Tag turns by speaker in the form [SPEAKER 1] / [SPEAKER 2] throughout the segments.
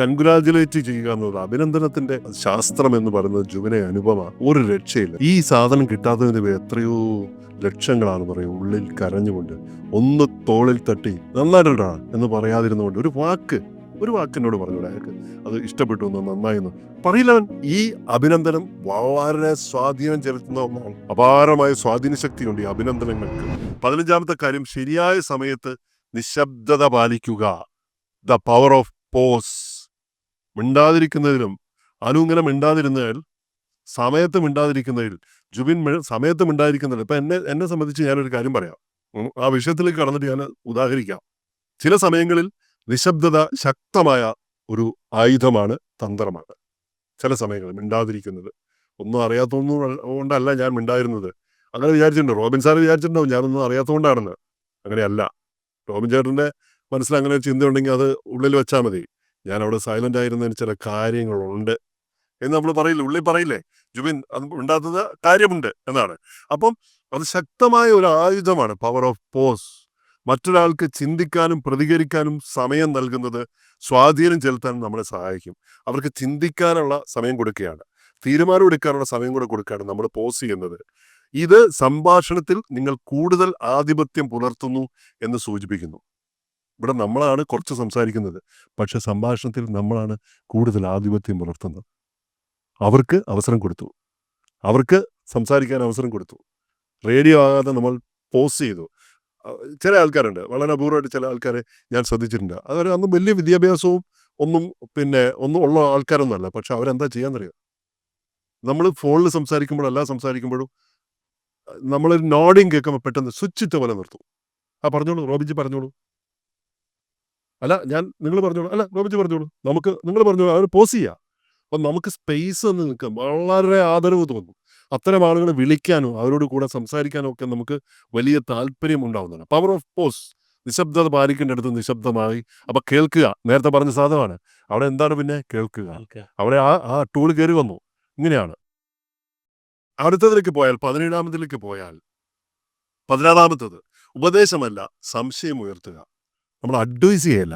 [SPEAKER 1] Congratulate ചെയ്യുക എന്നുള്ളത് അഭിനന്ദനത്തിന്റെ ശാസ്ത്രം എന്ന് പറയുന്നത് ജുവിനെ അനുപമ ഒരു രക്ഷയില്ല. ഈ സാധനം കിട്ടാത്തതിന് എത്രയോ ലക്ഷങ്ങളാണ് പറയും. ഉള്ളിൽ കരഞ്ഞുകൊണ്ട് ഒന്ന് തോളിൽ തട്ടി നന്നായിട്ടാ എന്ന് പറയാതിരുന്നുകൊണ്ട് ഒരു വാക്ക് ഒരു വാക്കിനോട് പറഞ്ഞൂടെ. അയാൾക്ക് അത് ഇഷ്ടപ്പെട്ടു എന്ന് നന്നായിരുന്നു പറയില്ലവൻ. ഈ അഭിനന്ദനം വളരെ സ്വാധീനം ചെലുത്തുന്ന ഒന്നാണ്. അപാരമായ സ്വാധീന ശക്തിയുണ്ട് ഈ അഭിനന്ദനങ്ങൾക്ക്. പതിനഞ്ചാമത്തെ കാര്യം ശരിയായ സമയത്ത് നിശബ്ദത പാലിക്കുക. ദ പവർ ഓഫ് പോസ് മിണ്ടാതിരിക്കുന്നതിലും അനു ഇങ്ങനെ മിണ്ടാതിരുന്നാൽ സമയത്ത് മിണ്ടാതിരിക്കുന്നതിൽ ജുബിൻ സമയത്ത് മിണ്ടാതിരിക്കുന്നതിൽ ഇപ്പം എന്നെ എന്നെ സംബന്ധിച്ച് ഞാനൊരു കാര്യം പറയാം. ആ വിഷയത്തിലേക്ക് കടന്നിട്ട് ഞാൻ ഉദാഹരിക്കാം. ചില സമയങ്ങളിൽ നിശബ്ദത ശക്തമായ ഒരു ആയുധമാണ് തന്ത്രമാണ്. ചില സമയങ്ങളിൽ മിണ്ടാതിരിക്കുന്നത്. ഒന്നും അറിയാത്തൊന്നും കൊണ്ടല്ല ഞാൻ മിണ്ടായിരുന്നത്. അങ്ങനെ വിചാരിച്ചിട്ടുണ്ട്. റോബിൻ സാർ വിചാരിച്ചിട്ടുണ്ടാവും ഞാനൊന്നും അറിയാത്തതുകൊണ്ടാണെന്ന്. അങ്ങനെയല്ല. റോബിൻ ചേട്ടന്റെ മനസ്സിൽ അങ്ങനെ ചിന്തയുണ്ടെങ്കിൽ അത് ഉള്ളിൽ വെച്ചാൽ മതി. ഞാൻ അവിടെ സൈലന്റ് ആയിരുന്നതിന് ചില കാര്യങ്ങളുണ്ട്. എന്ന് നമ്മൾ പറയില്ല? ഉള്ളിൽ പറയില്ലേ? ജുബിൻ അത് ഉണ്ടാത്തത് കാര്യമുണ്ട് എന്നാണ്. അപ്പം അത് ശക്തമായ ഒരു ആയുധമാണ് പവർ ഓഫ് പോസ് മറ്റൊരാൾക്ക് ചിന്തിക്കാനും പ്രതികരിക്കാനും സമയം നൽകുന്നത് സ്വാധീനം ചെലുത്താനും നമ്മളെ സഹായിക്കും. അവർക്ക് ചിന്തിക്കാനുള്ള സമയം കൊടുക്കുകയാണ്. തീരുമാനം എടുക്കാനുള്ള സമയം കൂടെ കൊടുക്കുകയാണ് നമ്മൾ പോസ് ചെയ്യുന്നത്. ഇത് സംഭാഷണത്തിൽ നിങ്ങൾ കൂടുതൽ ആധിപത്യം പുലർത്തുന്നു എന്ന് സൂചിപ്പിക്കുന്നു. ഇവിടെ നമ്മളാണ് കുറച്ച് സംസാരിക്കുന്നത്. പക്ഷെ സംഭാഷണത്തിൽ നമ്മളാണ് കൂടുതൽ ആധിപത്യം പുലർത്തുന്നത്. അവർക്ക് അവസരം കൊടുത്തു. അവർക്ക് സംസാരിക്കാൻ അവസരം കൊടുത്തു. റേഡിയോ ആകാതെ നമ്മൾ പോസ് ചെയ്തു. ചില ആൾക്കാരുണ്ട്. വളരെ അപൂർവമായിട്ട് ചില ആൾക്കാരെ ഞാൻ ശ്രദ്ധിച്ചിട്ടുണ്ട്. അവർ അന്ന് വലിയ വിദ്യാഭ്യാസവും ഒന്നും പിന്നെ ഒന്നും ഉള്ള ആൾക്കാരൊന്നുമല്ല പക്ഷെ അവരെന്താ ചെയ്യാന്നറിയോ? നമ്മൾ ഫോണിൽ സംസാരിക്കുമ്പോഴല്ല സംസാരിക്കുമ്പോഴും നമ്മളൊരു നോഡിങ് കേൾക്കുമ്പോൾ പെട്ടെന്ന് സ്വിച്ച് ഇട്ട പോലെ നിർത്തും. ആ പറഞ്ഞോളൂ. റോബിജി പറഞ്ഞോളൂ. അല്ല ഞാൻ നിങ്ങൾ പറഞ്ഞോളൂ. അല്ല റോബിജി പറഞ്ഞോളൂ. നമുക്ക് നിങ്ങൾ പറഞ്ഞോളൂ. അവർ പോസ് ചെയ്യാം. അപ്പം നമുക്ക് സ്പേസ് എന്ന് നിൽക്കാം. വളരെ ആദരവ് തോന്നും. അത്തരം ആളുകളെ വിളിക്കാനോ അവരോട് കൂടെ സംസാരിക്കാനും ഒക്കെ നമുക്ക് വലിയ താല്പര്യം ഉണ്ടാവുന്നതാണ്. പവർ ഓഫ് പോസ് നിശബ്ദത പാലിക്കേണ്ടടുത്ത് നിശബ്ദമായി. അപ്പം കേൾക്കുക. നേരത്തെ പറഞ്ഞ സാധനമാണ്. അവിടെ എന്താണ് പിന്നെ? കേൾക്കുക. അവിടെ ആ ആ ടൂൾ കയറി വന്നു. ഇങ്ങനെയാണ്. അടുത്തതിലേക്ക് പോയാൽ പതിനേഴാമതിലേക്ക് പോയാൽ പതിനാറാമത്തത് ഉപദേശമല്ല സംശയം ഉയർത്തുക. നമ്മൾ അഡ്വൈസ് ചെയ്യല്ല.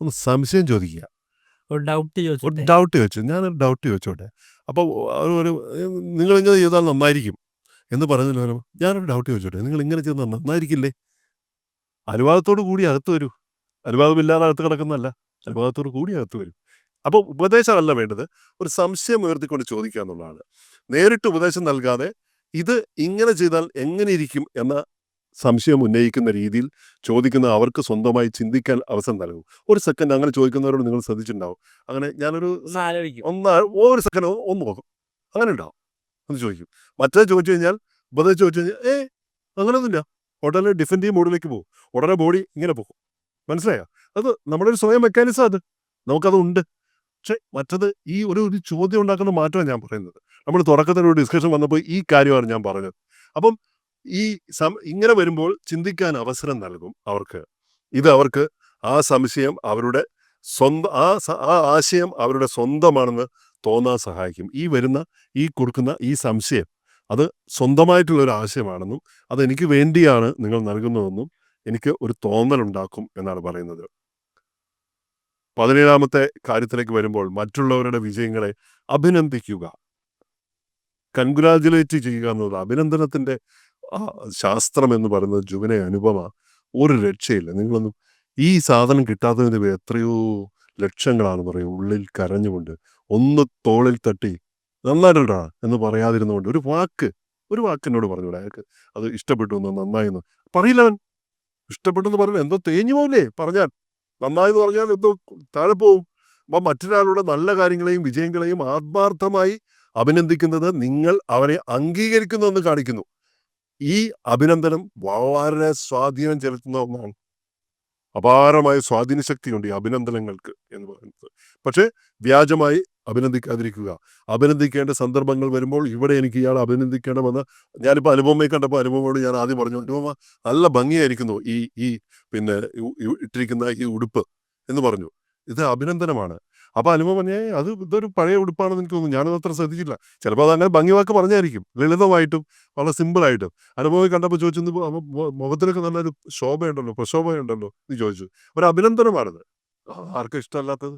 [SPEAKER 1] ഒന്ന് സംശയം ചോദിക്കുക.
[SPEAKER 2] ഡൗട്ട്
[SPEAKER 1] ഒരു
[SPEAKER 2] ചോദിച്ചോട്ടെ.
[SPEAKER 1] ഡൗട്ട് ചോദിച്ചു. ഞാനൊരു ഡൗട്ട് ചോദിച്ചോട്ടെ. അപ്പോൾ ഒരു നിങ്ങൾ ഇങ്ങനെ ചെയ്താൽ നന്നായിരിക്കും എന്ന് പറഞ്ഞതിന് പകരം ഞാനൊരു ഡൗട്ട് ചോദിച്ചോട്ടെ. നിങ്ങൾ ഇങ്ങനെ ചെയ്താൽ നന്നായിരിക്കില്ലേ? അനുവാദത്തോടു കൂടി അകത്ത് വരൂ. അനുവാദമില്ലാതെ അകത്ത് കിടക്കുന്നതല്ല. അനുവാദത്തോടു കൂടി അകത്ത് വരും. അപ്പോൾ ഉപദേശമല്ല വേണ്ടത്. ഒരു സംശയം ഉയർത്തിക്കൊണ്ട് ചോദിക്കുക എന്നുള്ളതാണ്. നേരിട്ട് ഉപദേശം നൽകാതെ ഇത് ഇങ്ങനെ ചെയ്താൽ എങ്ങനെ ഇരിക്കും എന്ന സംശയം ഉന്നയിക്കുന്ന രീതിയിൽ ചോദിക്കുന്ന അവർക്ക് സ്വന്തമായി ചിന്തിക്കാൻ അവസരം നൽകും. ഒരു സെക്കൻഡ് അങ്ങനെ ചോദിക്കുന്നവരോട് നിങ്ങൾ ശ്രദ്ധിച്ചിട്ടുണ്ടാവും. അങ്ങനെ ഞാനൊരു
[SPEAKER 2] ഒന്ന്
[SPEAKER 1] ഒരു സെക്കൻഡ് ഒന്ന് നോക്കും. അങ്ങനെ ഉണ്ടാവും. ഒന്ന് ചോദിക്കും. മറ്റേ ചോദിച്ചു കഴിഞ്ഞാൽ ഉപദേശം ചോദിച്ചു കഴിഞ്ഞാൽ ഏ അങ്ങനെയൊന്നുമില്ല ഉടനെ ഡിഫൻഡ് ചെയ്യും മോഡിലേക്ക് പോകും. ഉടനെ ബോഡി ഇങ്ങനെ പോകും. മനസ്സിലായോ? അത് നമ്മുടെ ഒരു സ്വയം മെക്കാനിസം അത്. നമുക്കത് ഉണ്ട്. പക്ഷെ മറ്റത് ഈ ഒരു ഒരു ചോദ്യം ഉണ്ടാക്കുന്ന മാറ്റമാണ് ഞാൻ പറയുന്നത്. നമ്മൾ തുടക്കത്തിൽ ഒരു ഡിസ്കഷൻ വന്നപ്പോൾ ഈ കാര്യമാണ് ഞാൻ പറഞ്ഞത്. അപ്പം ഈ ഇങ്ങനെ വരുമ്പോൾ ചിന്തിക്കാൻ അവസരം നൽകും അവർക്ക്. ഇത് അവർക്ക് ആ സംശയം അവരുടെ സ്വന്തം ആ ആ ആശയം അവരുടെ സ്വന്തമാണെന്ന് തോന്നാൻ സഹായിക്കും. ഈ വരുന്ന ഈ കൊടുക്കുന്ന ഈ സംശയം അത് സ്വന്തമായിട്ടുള്ള ഒരു ആശയമാണെന്നും അത് എനിക്ക് വേണ്ടിയാണ് നിങ്ങൾ നൽകുന്നതെന്നും എനിക്ക് ഒരു തോന്നലുണ്ടാക്കും എന്നാണ് പറയുന്നത്. പതിനേഴാമത്തെ കാര്യത്തിലേക്ക് വരുമ്പോൾ മറ്റുള്ളവരുടെ വിജയങ്ങളെ അഭിനന്ദിക്കുക. കൺഗ്രാജുലേറ്റ് ചെയ്യുക എന്നത് അഭിനന്ദനത്തിന്റെ ആ ശാസ്ത്രം എന്ന് പറയുന്നത് ജുവിനെ അനുപമ ഒരു രക്ഷയില്ല. നിങ്ങളൊന്നും ഈ സാധനം കിട്ടാത്തതിന് എത്രയോ ലക്ഷങ്ങളാണ് പറയും ഉള്ളിൽ കരഞ്ഞുകൊണ്ട്. ഒന്ന് തോളിൽ തട്ടി നന്നായിട്ടാ എന്ന് പറയാതിരുന്നുകൊണ്ട് ഒരു വാക്ക് ഒരു വാക്കിനോട് പറഞ്ഞൂടെ അയാൾക്ക് അത് ഇഷ്ടപ്പെട്ടു എന്ന് നന്നായിരുന്നു പറയില്ലവൻ ഇഷ്ടപ്പെട്ടെന്ന് പറഞ്ഞു എന്തോ തേഞ്ഞു പോകില്ലേ പറഞ്ഞാൽ നന്നായെന്ന് പറഞ്ഞാൽ എന്തോ താഴെ പോവും. അപ്പം മറ്റൊരാളുടെ നല്ല കാര്യങ്ങളെയും വിജയങ്ങളെയും ആത്മാർത്ഥമായി അഭിനന്ദിക്കുന്നത് നിങ്ങൾ അവരെ അംഗീകരിക്കുന്നു എന്ന് കാണിക്കുന്നു. ഈ അഭിനന്ദനം വളരെ സ്വാധീനം ചെലുത്തുന്ന ഒന്നാണ്. അപാരമായ സ്വാധീന ശക്തിയുണ്ട് ഈ അഭിനന്ദനങ്ങൾക്ക് എന്ന് പറയുന്നത്. പക്ഷേ വ്യാജമായി അഭിനന്ദിക്കാതിരിക്കുക. അഭിനന്ദിക്കേണ്ട സന്ദർഭങ്ങൾ വരുമ്പോൾ ഇവിടെ എനിക്ക് ഇയാൾ അഭിനന്ദിക്കണമെന്ന് ഞാനിപ്പോൾ അനുപമയെ കണ്ടപ്പോൾ അനുപമയോട് ഞാൻ ആദ്യം പറഞ്ഞു അനുപമ നല്ല ഭംഗിയായിരിക്കുന്നു ഈ ഈ പിന്നെ ഇട്ടിരിക്കുന്ന ഈ ഉടുപ്പ് എന്ന് പറഞ്ഞു. ഇത് അഭിനന്ദനമാണ്. അപ്പൊ അനുപമ പറഞ്ഞേ അത് ഇതൊരു പഴയ ഉടുപ്പാണെന്ന് എനിക്ക് തോന്നുന്നു. ഞാനത് അത്ര ശ്രദ്ധിച്ചില്ല ചിലപ്പോൾ അത് അങ്ങനെ ഭംഗിവാക്ക് പറഞ്ഞായിരിക്കും ലളിതമായിട്ടും വളരെ സിമ്പിളായിട്ടും അനുഭവം കണ്ടപ്പോൾ ചോദിച്ചു "ഇത് അവ മു- മുഖത്തിനൊക്കെ നല്ലൊരു ശോഭയുണ്ടല്ലോ പ്രശോഭയുണ്ടല്ലോ? എന്ന് ചോദിച്ചു. ഒരു അഭിനന്ദനമാണിത്. ആർക്കും ഇഷ്ടമല്ലാത്തത്?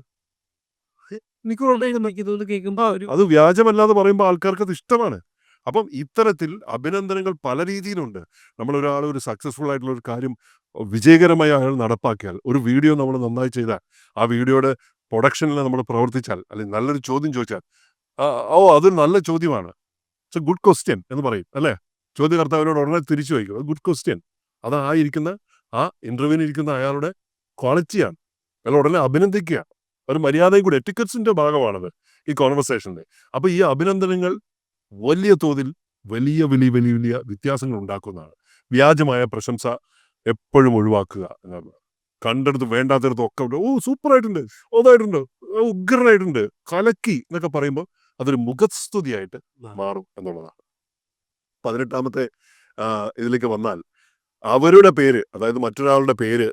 [SPEAKER 1] അത് വ്യാജമല്ലാതെ പറയുമ്പോൾ ആൾക്കാർക്ക് അത് ഇഷ്ടമാണ്. അപ്പം ഇത്തരത്തിൽ അഭിനന്ദനങ്ങൾ പല രീതിയിലുണ്ട്. നമ്മൾ ഒരാൾ ഒരു സക്സസ്ഫുൾ ആയിട്ടുള്ള ഒരു കാര്യം വിജയകരമായി അയാൾ നടപ്പാക്കിയാൽ ഒരു വീഡിയോ നമ്മൾ നന്നായി ചെയ്താൽ ആ വീഡിയോയുടെ പ്രൊഡക്ഷനിൽ നമ്മൾ പ്രവർത്തിച്ചാൽ അല്ലെങ്കിൽ നല്ലൊരു ചോദ്യം ചോദിച്ചാൽ ഓ അതൊരു നല്ല ചോദ്യമാണ്. ഇറ്റ്സ് എ ഗുഡ് ക്വസ്റ്റ്യൻ എന്ന് പറയും അല്ലേ? ചോദ്യകർത്താവിനോട് ഉടനെ തിരിച്ചു വയ്ക്കും അത് ഗുഡ് ക്വസ്റ്റ്യൻ. അത് ആ ഇരിക്കുന്ന ആ ഇന്റർവ്യൂവിന് ഇരിക്കുന്ന അയാളുടെ ക്വാളിറ്റിയാണ്. അയാൾ ഉടനെ അഭിനന്ദിക്കുക. ഒരു മര്യാദയും കൂടി എറ്റിക്കറ്റ്സിന്റെ ഭാഗമാണത് ഈ കോൺവെർസേഷന്റെ അപ്പൊ ഈ അഭിനന്ദനങ്ങൾ വലിയ തോതിൽ വലിയ വലിയ വലിയ വലിയ വ്യത്യാസങ്ങൾ ഉണ്ടാക്കുന്നതാണ്. വ്യാജമായ പ്രശംസ എപ്പോഴും ഒഴിവാക്കുക എന്നാണ് കണ്ടെടുത്ത് വേണ്ടാത്തടത്തും ഒക്കെ ഉണ്ട്. ഓ സൂപ്പർ ആയിട്ടുണ്ട് ഓതായിട്ടുണ്ട് ഓ, ഉഗ്രനായിട്ടുണ്ട്. കലക്കി എന്നൊക്കെ പറയുമ്പോൾ അതൊരു മുഖസ്തുതിയായിട്ട് മാറും എന്നുള്ളതാണ്. പതിനെട്ടാമത്തെ ഇതിലേക്ക് വന്നാൽ അവരുടെ പേര് അതായത് മറ്റൊരാളുടെ പേര്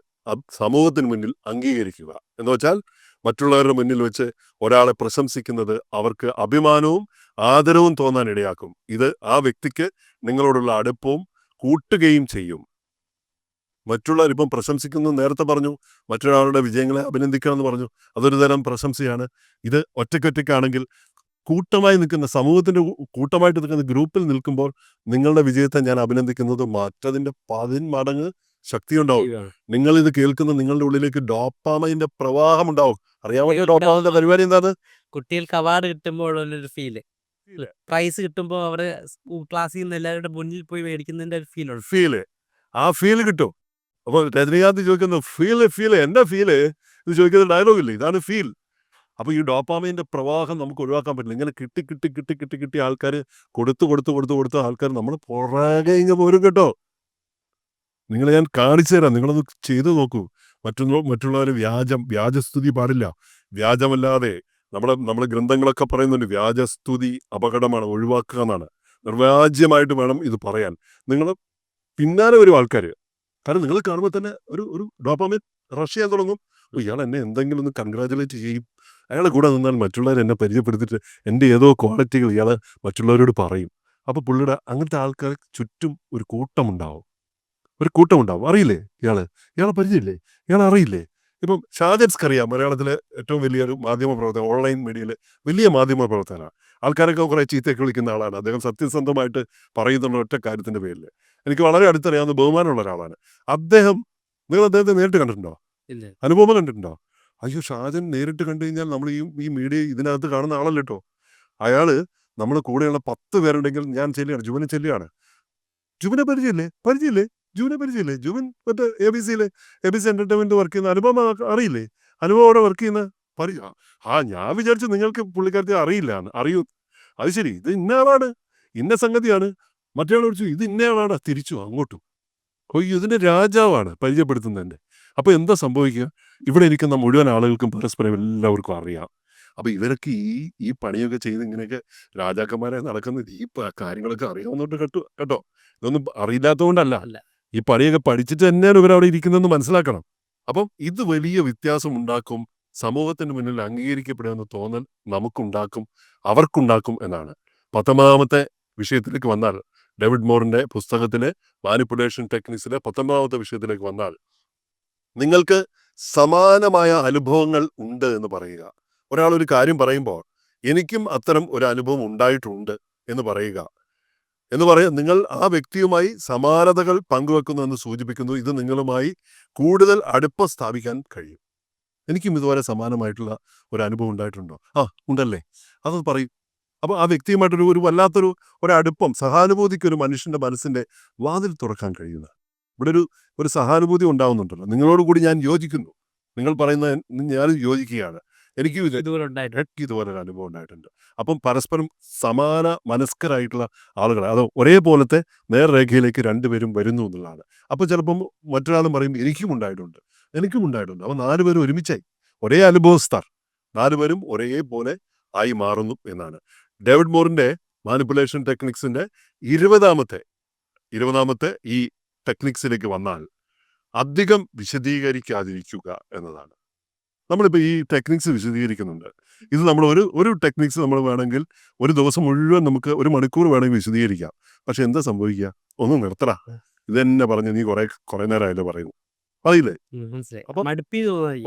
[SPEAKER 1] സമൂഹത്തിന് മുന്നിൽ അംഗീകരിക്കുക. എന്ന് വെച്ചാൽ മറ്റുള്ളവരുടെ മുന്നിൽ വെച്ച് ഒരാളെ പ്രശംസിക്കുന്നത് അവർക്ക് അഭിമാനവും ആദരവും തോന്നാൻ ഇടയാക്കും. ഇത് ആ വ്യക്തിക്ക് നിങ്ങളോടുള്ള അടുപ്പവും കൂട്ടുകയും ചെയ്യും. മറ്റുള്ളവർ ഇപ്പം പ്രശംസിക്കുന്നു നേരത്തെ പറഞ്ഞു മറ്റൊരാളുടെ വിജയങ്ങളെ അഭിനന്ദിക്കണമെന്ന് പറഞ്ഞു. അതൊരു തരം പ്രശംസയാണ്. ഇത് ഒറ്റയ്ക്കൊറ്റയ്ക്കാണെങ്കിൽ കൂട്ടമായി നിൽക്കുന്ന സമൂഹത്തിന്റെ കൂട്ടമായിട്ട് നിൽക്കുന്ന ഗ്രൂപ്പിൽ നിൽക്കുമ്പോൾ നിങ്ങളുടെ വിജയത്തെ ഞാൻ അഭിനന്ദിക്കുന്നത് മറ്റതിന്റെ പതിന്മടങ്ങ് ശക്തി ഉണ്ടാവും നിങ്ങൾ ഇത് കേൾക്കുന്ന നിങ്ങളുടെ ഉള്ളിലേക്ക് ഡോപ്പാമൈന്റെ പ്രവാഹം ഉണ്ടാവും അറിയാമോ പരിപാടി എന്താണ്
[SPEAKER 2] കുട്ടികൾക്ക് അവാർഡ് ഒരു ഫീൽ.
[SPEAKER 1] ഫീൽ
[SPEAKER 2] പ്രൈസ് കിട്ടുമ്പോൾ അവർ ക്ലാസ്സിൽ നിന്ന് എല്ലാവരുടെ മുന്നിൽ പോയി മേടിക്കുന്നതിന്റെ ഒരു ഫീൽ ഉണ്ട്
[SPEAKER 1] ഫീൽ. ആ ഫീൽ കിട്ടും. അപ്പൊ രജനീകാന്ത് ചോദിക്കുന്നു ഫീൽ ഫീൽ എന്റെ ഫീൽ ഇത് ചോദിക്കുന്ന ഡയലോഗ് ഇല്ലേ? ഇതാണ് ഫീൽ അപ്പോൾ ഈ ഡോപ്പാമിന്റെ പ്രവാഹം നമുക്ക് ഒഴിവാക്കാൻ പറ്റില്ല. ഇങ്ങനെ കിട്ടി കിട്ടി കിട്ടി കിട്ടി കിട്ടി ആൾക്കാർ കൊടുത്ത് കൊടുത്ത് കൊടുത്ത് കൊടുത്ത് ആൾക്കാർ നമ്മൾ പുറകെ ഇങ്ങ് പോരും കേട്ടോ. നിങ്ങൾ ഞാൻ കാണിച്ചു തരാം. നിങ്ങളത് ചെയ്തു നോക്കൂ. മറ്റുള്ള മറ്റുള്ളവർ വ്യാജം വ്യാജസ്തുതി പാടില്ല. വ്യാജമല്ലാതെ നമ്മുടെ നമ്മുടെ ഗ്രന്ഥങ്ങളൊക്കെ പറയുന്നുണ്ട് വ്യാജസ്തുതി അപകടമാണ് ഒഴിവാക്കുക എന്നാണ്. നിർവാജ്യമായിട്ട് വേണം ഇത് പറയാൻ. നിങ്ങൾ പിന്നാലെ വരും ആൾക്കാർ കാരണം നിങ്ങൾ കാണുമ്പോൾ തന്നെ ഒരു ഒരു ഡോപ്പാമിൻ റഷ് ചെയ്യാൻ തുടങ്ങും. ഇയാൾ എന്നെ എന്തെങ്കിലും ഒന്ന് കൺഗ്രാജുലേറ്റ് ചെയ്യും. അയാളെ കൂടെ നിന്നാൽ മറ്റുള്ളവർ എന്നെ പരിചയപ്പെടുത്തിയിട്ട് എന്റെ ഏതോ ക്വാളിറ്റികൾ ഇയാൾ മറ്റുള്ളവരോട് പറയും. അപ്പോൾ പുള്ളിയുടെ അങ്ങനത്തെ ആൾക്കാർ ചുറ്റും ഒരു കൂട്ടമുണ്ടാവും. ഒരു കൂട്ടമുണ്ടാവും. അറിയില്ലേ ഇയാൾ ഇയാളെ പരിചയമില്ലേ? ഇയാൾ അറിയില്ലേ? ഇപ്പം ഷാജൻസ് അറിയാം മലയാളത്തിലെ ഏറ്റവും വലിയൊരു മാധ്യമ പ്രവർത്തനം ഓൺലൈൻ മീഡിയയിൽ വലിയ മാധ്യമ പ്രവർത്തനമാണ് ആൾക്കാരൊക്കെ കുറേ ചീത്തയൊക്കെ വിളിക്കുന്ന ആളാണ്. അദ്ദേഹം സത്യസന്ധമായിട്ട് പറയുന്നുള്ള ഒറ്റ കാര്യത്തിന്റെ പേരിൽ എനിക്ക് വളരെ അടുത്തറിയാവുന്ന ബഹുമാനമുള്ള ഒരാളാണ്. അദ്ദേഹം നിങ്ങൾ അദ്ദേഹത്തെ നേരിട്ട് കണ്ടിട്ടുണ്ടോ? അനുപമ കണ്ടിട്ടുണ്ടോ? അയ്യോ ഷാജൻ നേരിട്ട് കണ്ടു കഴിഞ്ഞാൽ നമ്മൾ ഈ ഈ മീഡിയ ഇതിനകത്ത് കാണുന്ന ആളല്ല കേട്ടോ അയാൾ നമ്മുടെ കൂടെയുള്ള പത്ത് പേരുണ്ടെങ്കിൽ ഞാൻ ചെല്ലുകയാണ്. ജുബിനെ ചെല്ലുകയാണ്. ജുബിനെ പരിചയമില്ലേ? പരിചയമില്ലേ? ജുബിനെ പരിചയമില്ലേ? ജുബിൻ മറ്റേ എ ബി സിയിലെ A B C entertainment work ചെയ്യുന്ന അനുപമ അറിയില്ലേ? അനുപമ അവിടെ വർക്ക് ചെയ്യുന്ന പരിചയ ആ ഞാൻ വിചാരിച്ചു നിങ്ങൾക്ക് പുള്ളിക്കാരത്തെ അറിയില്ല. അറിയൂ. അത് ശരി ഇത് ഇന്ന ആളാണ്. ഇന്ന സംഗതിയാണ്. മറ്റേ ചോദിച്ചു വിളിച്ചു ഇത് ഇന്നയാളാണ്? തിരിച്ചു അങ്ങോട്ടും. കൊയ്യോ ഇതിന്റെ രാജാവാണ് പരിചയപ്പെടുത്തുന്നതിന്റെ അപ്പോൾ എന്താ സംഭവിക്കുക? ഇവിടെ ഇരിക്കുന്ന മുഴുവൻ ആളുകൾക്കും പരസ്പരം എല്ലാവർക്കും അറിയാം. അപ്പൊ ഇവരൊക്കെ ഈ ഈ പണിയൊക്കെ ചെയ്ത് ഇങ്ങനെയൊക്കെ രാജാക്കന്മാരെ നടക്കുന്നത് ഈ കാര്യങ്ങളൊക്കെ അറിയാവുന്നോട്ട് കേട്ടോ കേട്ടോ. ഇതൊന്നും അറിയില്ലാത്തതുകൊണ്ടല്ല. ഈ പണിയൊക്കെ പഠിച്ചിട്ട് തന്നെയാണ് ഇവരവിടെ ഇരിക്കുന്നതെന്ന് മനസ്സിലാക്കണം. അപ്പം ഇത് വലിയ വ്യത്യാസം ഉണ്ടാക്കും സമൂഹത്തിന് മുന്നിൽ അംഗീകരിക്കപ്പെടുമെന്ന് തോന്നൽ നമുക്കുണ്ടാക്കും അവർക്കുണ്ടാക്കും എന്നാണ്. പത്തൊമ്പതാമത്തെ വിഷയത്തിലേക്ക് വന്നാൽ ഡേവിഡ് മോറിന്റെ പുസ്തകത്തിലെ മാനിപ്പുലേഷൻ ടെക്നിക്സിലെ പത്തൊമ്പതാമത്തെ വിഷയത്തിലേക്ക് വന്നാൽ നിങ്ങൾക്ക് സമാനമായ അനുഭവങ്ങൾ ഉണ്ട് എന്ന് പറയുക. ഒരാൾ ഒരു കാര്യം പറയുമ്പോൾ എനിക്കും അത്തരം ഒരു അനുഭവം ഉണ്ടായിട്ടുണ്ട് എന്ന് പറയുക. എന്ന് പറയാൻ നിങ്ങൾ ആ വ്യക്തിയുമായി സമാനതകൾ പങ്കുവെക്കുന്നു എന്ന് സൂചിപ്പിക്കുന്നു. ഇത് നിങ്ങളുമായി കൂടുതൽ അടുപ്പം സ്ഥാപിക്കാൻ കഴിയും. എനിക്കും ഇതുവരെ സമാനമായിട്ടുള്ള ഒരു അനുഭവം ഉണ്ടായിട്ടുണ്ടോ? ആ ഉണ്ടല്ലേ? അത് പറയും. അപ്പോൾ ആ വ്യക്തിയുമായിട്ടൊരു ഒരു വല്ലാത്തൊരു ഒരടുപ്പം സഹാനുഭൂതിക്ക് ഒരു മനുഷ്യന്റെ മനസ്സിന്റെ വാതിൽ തുറക്കാൻ കഴിയുന്ന. ഇവിടെ ഒരു ഒരു സഹാനുഭൂതി ഉണ്ടാവുന്നുണ്ടല്ലോ. നിങ്ങളോട് കൂടി ഞാൻ യോജിക്കുന്നു. നിങ്ങൾ പറയുന്ന ഞാൻ യോജിക്കുകയാണ്. എനിക്കും ഇത്
[SPEAKER 2] ഇതുപോലെ ഉണ്ടായിട്ടുണ്ട്.
[SPEAKER 1] എനിക്ക് ഇതുപോലെ ഒരു അനുഭവം ഉണ്ടായിട്ടുണ്ട്. അപ്പം പരസ്പരം സമാന മനസ്കരായിട്ടുള്ള ആളുകൾ അത് ഒരേപോലത്തെ നേർരേഖയിലേക്ക് രണ്ടുപേരും വരുന്നു എന്നുള്ളതാണ്. അപ്പം ചിലപ്പം മറ്റൊരാളും പറയും എനിക്കും ഉണ്ടായിട്ടുണ്ട്. എനിക്കും ഉണ്ടായിട്ടുണ്ട്. അപ്പം നാലുപേരും ഒരുമിച്ചായി. ഒരേ അനുഭവസ്ഥർ. നാലുപേരും ഒരേപോലെ ആയി മാറുന്നു എന്നാണ്. ഡേവിഡ് മോറിന്റെ മാനിപ്പുലേഷൻ ടെക്നിക്സിന്റെ ഇരുപതാമത്തെ ഇരുപതാമത്തെ ഈ ടെക്നിക്സിലേക്ക് വന്നാൽ അധികം വിശദീകരിക്കാതിരിക്കുക എന്നതാണ്. നമ്മളിപ്പോൾ ഈ ടെക്നിക്സ് വിശദീകരിക്കുന്നുണ്ട്. ഇത് നമ്മൾ ഒരു ഒരു ടെക്നിക്സ് നമ്മൾ വേണമെങ്കിൽ ഒരു ദിവസം മുഴുവൻ നമുക്ക് ഒരു മണിക്കൂർ വേണമെങ്കിൽ വിശദീകരിക്കാം. പക്ഷെ എന്താ സംഭവിക്കുക? ഒന്ന് നിർത്തറ ഇത് തന്നെ പറഞ്ഞ് നീ കുറെ കുറെ നേരമായല്ലോ പറയുന്നു.
[SPEAKER 2] അറിയില്ലേ
[SPEAKER 1] അപ്പൊ-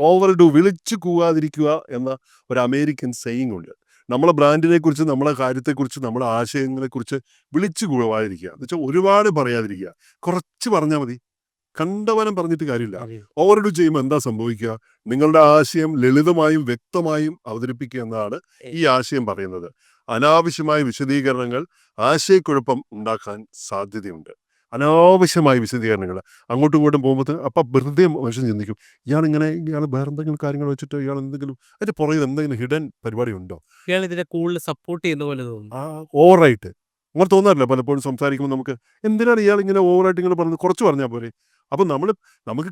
[SPEAKER 1] ഓവർ ഡു വിളിച്ചു കൂവാതിരിക്കുക എന്ന ഒരു അമേരിക്കൻ സെയിങ് ഉണ്ട്. നമ്മളെ ബ്രാൻഡിനെ കുറിച്ച് നമ്മളെ കാര്യത്തെക്കുറിച്ച് നമ്മളെ ആശയങ്ങളെക്കുറിച്ച് വിളിച്ചു പോവാതിരിക്കുക എന്ന് വെച്ചാൽ ഒരുപാട് പറയാതിരിക്കുക. കുറച്ച് പറഞ്ഞാൽ മതി. കണ്ടവനം പറഞ്ഞിട്ട് കാര്യമില്ല. ഓവർഡു ചെയ്യുമ്പോൾ എന്താ സംഭവിക്കുക? നിങ്ങളുടെ ആശയം ലളിതമായും വ്യക്തമായും അവതരിപ്പിക്കുക എന്നാണ് ഈ ആശയം പറയുന്നത്. അനാവശ്യമായ വിശദീകരണങ്ങൾ ആശയക്കുഴപ്പം ഉണ്ടാക്കാൻ സാധ്യതയുണ്ട്. അനാവശ്യമായ വിശദീകരണങ്ങൾ. അങ്ങോട്ടും ഇങ്ങോട്ടും പോകുമ്പോൾ അപ്പം വെറുതെ മനുഷ്യൻ ചിന്തിക്കും ഇയാളിങ്ങനെ ഇയാൾ വേറെ എന്തെങ്കിലും കാര്യങ്ങൾ വെച്ചിട്ട് ഇയാൾ എന്തെങ്കിലും അതിന്റെ പുറകിൽ എന്തെങ്കിലും ഹിഡൻ പരിപാടി ഉണ്ടോ?
[SPEAKER 2] ഇയാൾ ഇതിനെ കൂടുതൽ സപ്പോർട്ട് ചെയ്യുന്ന പോലെ തോന്നുന്നു.
[SPEAKER 1] ആ ഓവറായിട്ട് അങ്ങനെ തോന്നാറില്ല? പലപ്പോഴും സംസാരിക്കുമ്പോൾ നമുക്ക് എന്തിനാണ് ഇയാൾ ഇങ്ങനെ ഓവറായിട്ട് ഇങ്ങനെ പറഞ്ഞത്? കുറച്ച് പറഞ്ഞാൽ പോരെ. അപ്പം നമ്മൾ നമുക്ക്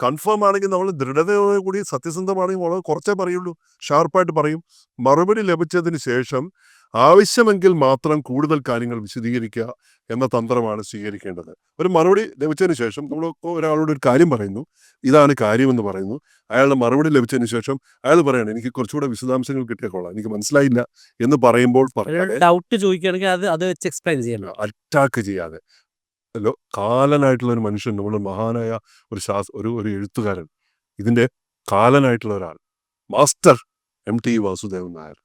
[SPEAKER 1] കൺഫേം ആണെങ്കിൽ നമ്മൾ ദൃഢതയോടെ കൂടി സത്യസന്ധമാണെങ്കിൽ വളരെ കുറച്ചേ പറയുള്ളൂ. ഷാർപ്പായിട്ട് പറയും. മറുപടി ലഭിച്ചതിന് ശേഷം ആവശ്യമെങ്കിൽ മാത്രം കൂടുതൽ കാര്യങ്ങൾ വിശദീകരിക്കുക എന്ന തന്ത്രമാണ് സ്വീകരിക്കേണ്ടത്. ഒരു മറുപടി ലഭിച്ചതിന് ശേഷം നമ്മൾ ഒരാളോട് ഒരു കാര്യം പറയുന്നു. ഇതാണ് കാര്യമെന്ന് പറയുന്നു. അയാളുടെ മറുപടി ലഭിച്ചതിന് ശേഷം അയാൾ പറയണം എനിക്ക് കുറച്ചുകൂടെ വിശദാംശങ്ങൾ കിട്ടിയ കൊള്ളാം. എനിക്ക് മനസ്സിലായില്ല എന്ന് പറയുമ്പോൾ
[SPEAKER 2] ഡൗട്ട് ചോദിക്കുകയാണെങ്കിൽ അത് അത് വെച്ച് എക്സ്പ്ലെയിൻ ചെയ്യണം.
[SPEAKER 1] അറ്റാക്ക് ചെയ്യാതെ. അല്ലോ കാലനായിട്ടുള്ള ഒരു മനുഷ്യൻ നമ്മൾ മഹാനായ ഒരു ശാസ് ഒരു ഒരു എഴുത്തുകാരൻ. ഇതിന്റെ കാലനായിട്ടുള്ള ഒരാൾ. Master M T Vasudevan Nair.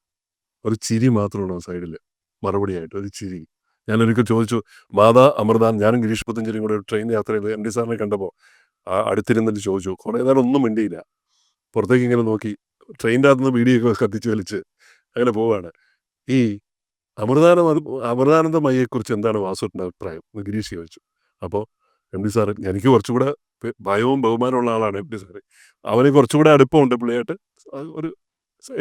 [SPEAKER 1] ഒരു ചിരി മാത്രമാണ് സൈഡിൽ മറുപടിയായിട്ട് ഒരു ചിരി. ഞാൻ ഒരിക്കൽ ചോദിച്ചു മാതാ അമൃതാൻ ഞാനും ഗിരീഷ് പുത്തഞ്ചേരിയും കൂടെ ട്രെയിൻ യാത്രയിൽ എം ഡി സാറിനെ കണ്ടപ്പോൾ ആ അടുത്തിരുന്നിട്ട് ചോദിച്ചു കുറേ നേരം ഒന്നും മിണ്ടിയില്ല. പുറത്തേക്ക് ഇങ്ങനെ നോക്കി ട്രെയിനിന്റെ അകത്തുനിന്ന് വീഡിയോ കത്തിച്ച് വലിച്ച് അങ്ങനെ പോവാണ്. ഈ അമൃതാന അമൃതാനന്ദമയ്യെക്കുറിച്ച് എന്താണ് വാസുവിന്റെ അഭിപ്രായം? ഗിരീഷ് ചോദിച്ചു. അപ്പോൾ എം ഡി സാറ് എനിക്ക് കുറച്ചുകൂടെ ഭയവും ബഹുമാനമുള്ള ആളാണ് എം ഡി സാറ് അവന് കുറച്ചുകൂടെ അടുപ്പമുണ്ട് പുള്ളിയായിട്ട്. ആ ഒരു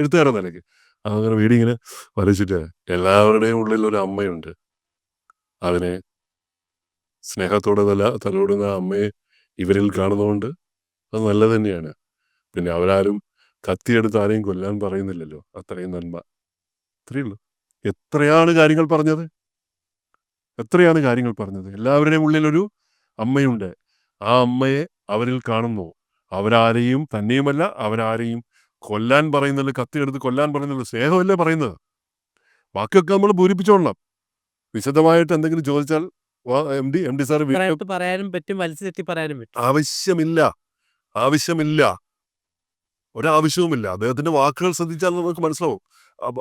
[SPEAKER 1] എഴുത്തുകാരൻ നിലയ്ക്ക്. അങ്ങനെ വീടിങ്ങനെ വലിച്ചിട്ട് എല്ലാവരുടെയും ഉള്ളിൽ ഒരു അമ്മയുണ്ട്. അതിനെ സ്നേഹത്തോടെ തല തലോടുന്ന അമ്മയെ ഇവരിൽ കാണുന്നതുകൊണ്ട് അത് നല്ലത് തന്നെയാണ്. പിന്നെ അവരാരും കത്തിയെടുത്ത് ആരെയും കൊല്ലാൻ പറയുന്നില്ലല്ലോ. അത്രയും നന്മ. അത്രയേ ഉള്ളൂ. എത്രയാണ് കാര്യങ്ങൾ പറഞ്ഞത്? എത്രയാണ് കാര്യങ്ങൾ പറഞ്ഞത്? എല്ലാവരുടെയും ഉള്ളിലൊരു അമ്മയുണ്ട്. ആ അമ്മയെ അവരിൽ കാണുന്നു. അവരാരെയും തന്നെയുമല്ല അവരാരെയും കൊല്ലാൻ പറയുന്നില്ല കത്തിയെടുത്ത് കൊല്ലാൻ പറയുന്നില്ല സ്നേഹമല്ലേ പറയുന്നത്? ബാക്കിയൊക്കെ നമ്മൾ പൂരിപ്പിച്ചോളണം. വിശദമായിട്ട് എന്തെങ്കിലും ചോദിച്ചാൽ M D M D sir
[SPEAKER 2] പറയാനും പറ്റും വലിച്ചു പറയാനും പറ്റും.
[SPEAKER 1] ആവശ്യമില്ല. ആവശ്യമില്ല. ഒരാവശ്യവുമില്ല. അദ്ദേഹത്തിന്റെ വാക്കുകൾ ശ്രദ്ധിച്ചാൽ നമുക്ക് മനസ്സിലാവും.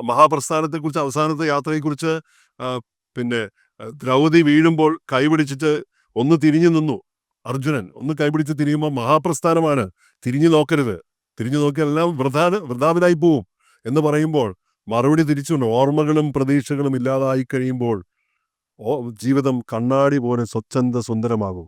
[SPEAKER 1] മഹാപ്രസ്ഥാനത്തെ കുറിച്ച് അവസാനത്തെ യാത്രയെക്കുറിച്ച് കുറിച്ച് പിന്നെ ദ്രൗപതി വീഴുമ്പോൾ കൈപിടിച്ചിട്ട് ഒന്ന് തിരിഞ്ഞു നിന്നു. അർജുനൻ ഒന്ന് കൈപിടിച്ച് തിരിയുമ്പോൾ മഹാപ്രസ്ഥാനമാണ്. തിരിഞ്ഞു നോക്കരുത്. തിരിഞ്ഞു നോക്കിയാൽ എല്ലാം വൃഥാ വൃഥാവിലായി പോവും എന്ന് പറയുമ്പോൾ മറുപടി തിരിച്ചുണ്ട്. ഓർമ്മകളും പ്രതീക്ഷകളും ഇല്ലാതായി കഴിയുമ്പോൾ ജീവിതം കണ്ണാടി പോലെ സ്വച്ഛന്ത സുന്ദരമാകും.